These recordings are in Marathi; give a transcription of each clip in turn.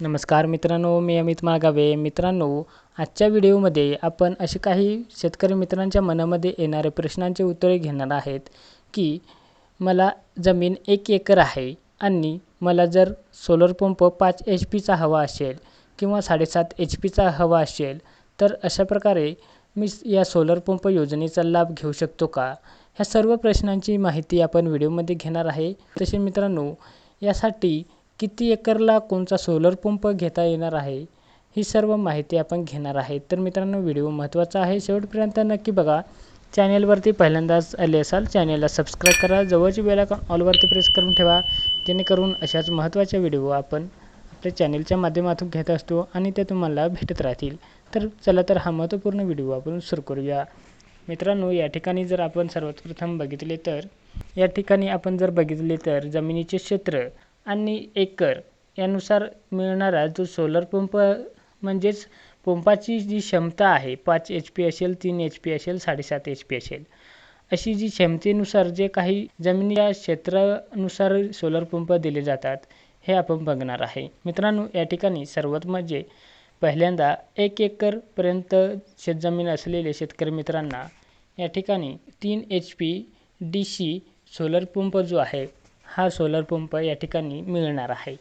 नमस्कार मित्रांनो मी अमित मागावे मित्रांनो आजच्या व्हिडिओमध्ये आपण असे काही शेतकरी मित्रांच्या मनामध्ये येणाऱ्या प्रश्नांचे उत्तरे घेणार आहेत की मला जमीन एक एकर आहे आणि मला जर सोलर पंप पाच एच पीचा हवा असेल किंवा साडेसात एच पीचा हवा असेल तर अशा प्रकारे मी या सोलर पंप योजनेचा लाभ घेऊ शकतो का? ह्या सर्व प्रश्नांची माहिती आपण व्हिडिओमध्ये घेणार आहे. तसे मित्रांनो यासाठी किती एकरला कोणता सोलर पंप घेता येणार आहे? ही सर्व माहिती आपण घेणार आहे. तर मित्रांनो व्हिडिओ महत्त्वाचा आहे. शेवटपर्यंत नक्की बघा. चॅनेलवरती पहिल्यांदाच आले असाल चॅनेलला सबस्क्राईब करा. जवळची बेल ऑलवरती प्रेस करून ठेवा. जेणेकरून अशाच महत्त्वाच्या व्हिडिओ आपण आपल्या चॅनेलच्या माध्यमातून घेत असतो आणि ते तुम्हाला भेटत राहतील. तर चला तर हा महत्त्वपूर्ण व्हिडिओ आपण सुरू करूया. मित्रांनो या ठिकाणी जर आपण सर्वात प्रथम बघितले तर या ठिकाणी आपण जर बघितले तर जमिनीचे क्षेत्र आणि एकर यानुसार मिळणारा जो सोलर पंप म्हणजेच पंपाची जी क्षमता आहे पाच एच पी असेल तीन एच पी असेल साडेसात एच पी असेल अशी जी क्षमतेनुसार जे काही जमिनी क्षेत्रानुसार सोलर पंप दिले जातात हे आपण बघणार आहे. मित्रांनो या ठिकाणी सर्वात म्हणजे पहिल्यांदा एक एकरपर्यंत शेतजमीन असलेले शेतकरी मित्रांना या ठिकाणी तीन H P D C solar pump जो आहे हा सोलर पंप या ठिकाणी मिळणार आहे.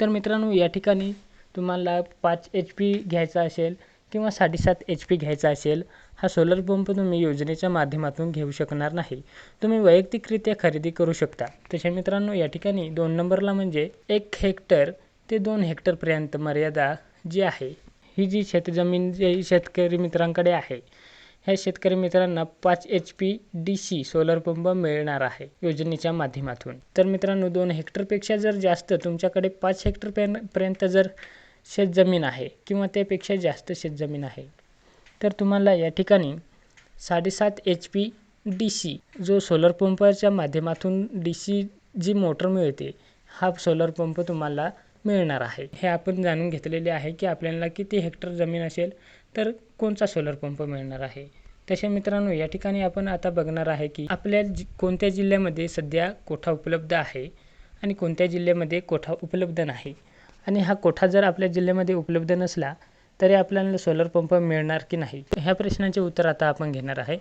तर मित्रांनो या ठिकाणी तुम्हाला पाच एच पी घ्यायचा असेल किंवा साडेसात एच पी घ्यायचा असेल हा सोलर पंप तुम्ही योजनेच्या माध्यमातून घेऊ शकणार नाही. तुम्ही वैयक्तिकरित्या खरेदी करू शकता. तसे मित्रांनो या ठिकाणी दोन नंबरला म्हणजे एक हेक्टर ते दोन हेक्टरपर्यंत मर्यादा जी आहे ही जी शेतजमीन जी शेतकरी मित्रांकडे आहे ह्या शेतकरी मित्रांना पाच H P D C solar pump मिळणार आहे योजनेच्या माध्यमातून. तर मित्रांनो दोन हेक्टरपेक्षा जर जास्त तुमच्याकडे पाच हेक्टर पर्यंत जर शेतजमीन आहे किंवा त्यापेक्षा जास्त शेतजमीन आहे तर तुम्हाला या ठिकाणी साडेसात एच पी डी सी जो सोलर पंपाच्या माध्यमातून डी सी जी मोटर मिळते हा सोलर पंप तुम्हाला मिळणार आहे. हे आपण जाणून घेतलेले आहे की आपल्याला किती हेक्टर जमीन असेल तर कोणता सोलर पंप मिळणार आहे? तसे मित्रांनो या ठिकाणी आपण आता बघणार आहे की आपल्या जि कोणत्या जिल्ह्यामध्ये सध्या कोठा उपलब्ध आहे आणि कोणत्या जिल्ह्यामध्ये कोठा उपलब्ध नाही? आणि हा कोठा जर आपल्या जिल्ह्यामध्ये उपलब्ध नसला तरी आपल्याला सोलर पंप मिळणार की नाही? ह्या प्रश्नाचे उत्तर आता आपण घेणार आहे.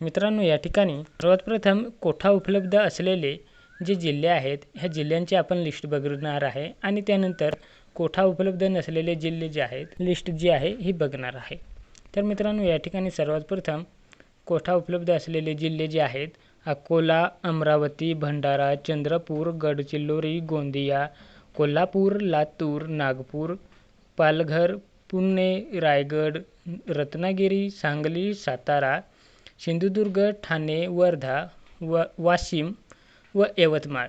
मित्रांनो या ठिकाणी सर्वात प्रथम कोठा उपलब्ध असलेले जे जिल्हे आहेत ह्या जिल्ह्यांची आपण लिस्ट बघणार आहे आणि त्यानंतर कोठा उपलब्ध नसलेले जिल्हे जे आहेत लिस्ट जी आहे ही बघणार आहे. तर मित्रांनो या ठिकाणी सर्वात प्रथम कोठा उपलब्ध असलेले जिल्हे जे आहेत अकोला अमरावती भंडारा चंद्रपूर गडचिरोली गोंदिया कोल्हापूर लातूर नागपूर पालघर पुणे रायगड रत्नागिरी सांगली सातारा सिंधुदुर्ग ठाणे वर्धा व वाशिम व यवतमाळ.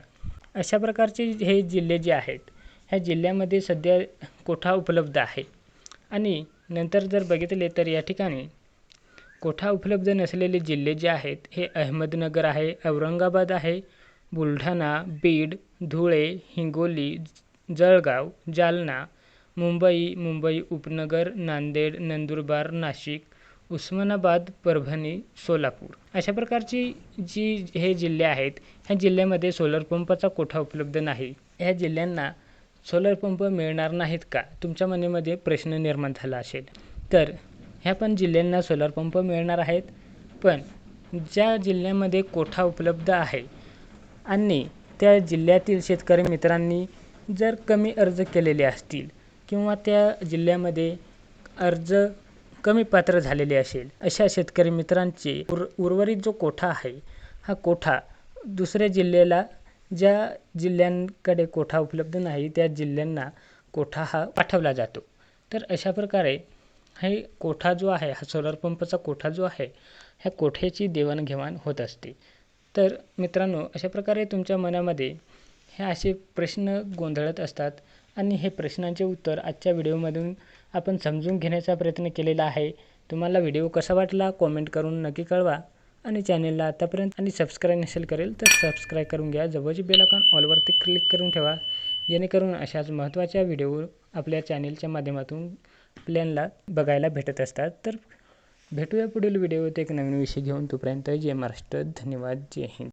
अशा प्रकारचे हे जिल्हे जे आहेत ह्या जिल्ह्यामध्ये सध्या कोठा उपलब्ध आहे? आणि नंतर जर बघितले तर या ठिकाणी कोठा उपलब्ध नसलेले जिल्हे जे आहेत हे अहमदनगर आहे औरंगाबाद आहे बुलढाणा बीड धुळे हिंगोली जळगाव जालना मुंबई मुंबई उपनगर नांदेड नंदुरबार नाशिक उस्मानाबाद परभणी सोलापूर. अशा प्रकारची जी हे जिल्हे आहेत ह्या जिल्ह्यामध्ये सोलर पंपाचा कोठा उपलब्ध नाही. ह्या जिल्ह्यांना सोलर पंप मिळणार नाहीत का? तुमच्या मनामध्ये प्रश्न निर्माण झाला असेल. तर ह्या पण जिल्ह्यांना सोलर पंप मिळणार आहेत. पण ज्या जिल्ह्यामध्ये कोठा उपलब्ध आहे आणि त्या जिल्ह्यातील शेतकरी मित्रांनी जर कमी अर्ज केलेले असतील किंवा त्या जिल्ह्यामध्ये अर्ज कमी पात्र झालेले असेल अशा शेतकरी मित्रांचे उर उर्वरित जो कोठा आहे हा कोठा दुसऱ्या जिल्ह्याला ज्या जिल्ह्यांकडे कोठा उपलब्ध नाही त्या जिल्ह्यांना कोठा हा पाठवला जातो. तर अशा प्रकारे हे कोठा जो आहे हा सोलर पंपचा कोठा जो आहे ह्या कोठ्याची देवाणघेवाण होत असते. तर मित्रांनो अशा प्रकारे तुमच्या मनामध्ये हे असे प्रश्न गोंधळत असतात आणि हे प्रश्नांचे उत्तर आजच्या व्हिडिओमधून आपण समजून घेण्याचा प्रयत्न केलेला आहे. तुम्हाला व्हिडिओ कसा वाटला कॉमेंट करून नक्की कळवा. आणि चॅनेलला आतापर्यंत आणि सबस्क्राईब नसेल करेल तर सबस्क्राईब करून घ्या. जवळची बेलाकॉन ऑलवरती क्लिक करून ठेवा. जेणेकरून अशाच महत्त्वाच्या व्हिडिओ आपल्या चॅनेलच्या माध्यमातून आपल्याला बघायला भेटत असतात. तर भेटूया पुढील व्हिडिओत एक नवीन विषय घेऊन. तोपर्यंत जय महाराष्ट्र. धन्यवाद. जय हिंद.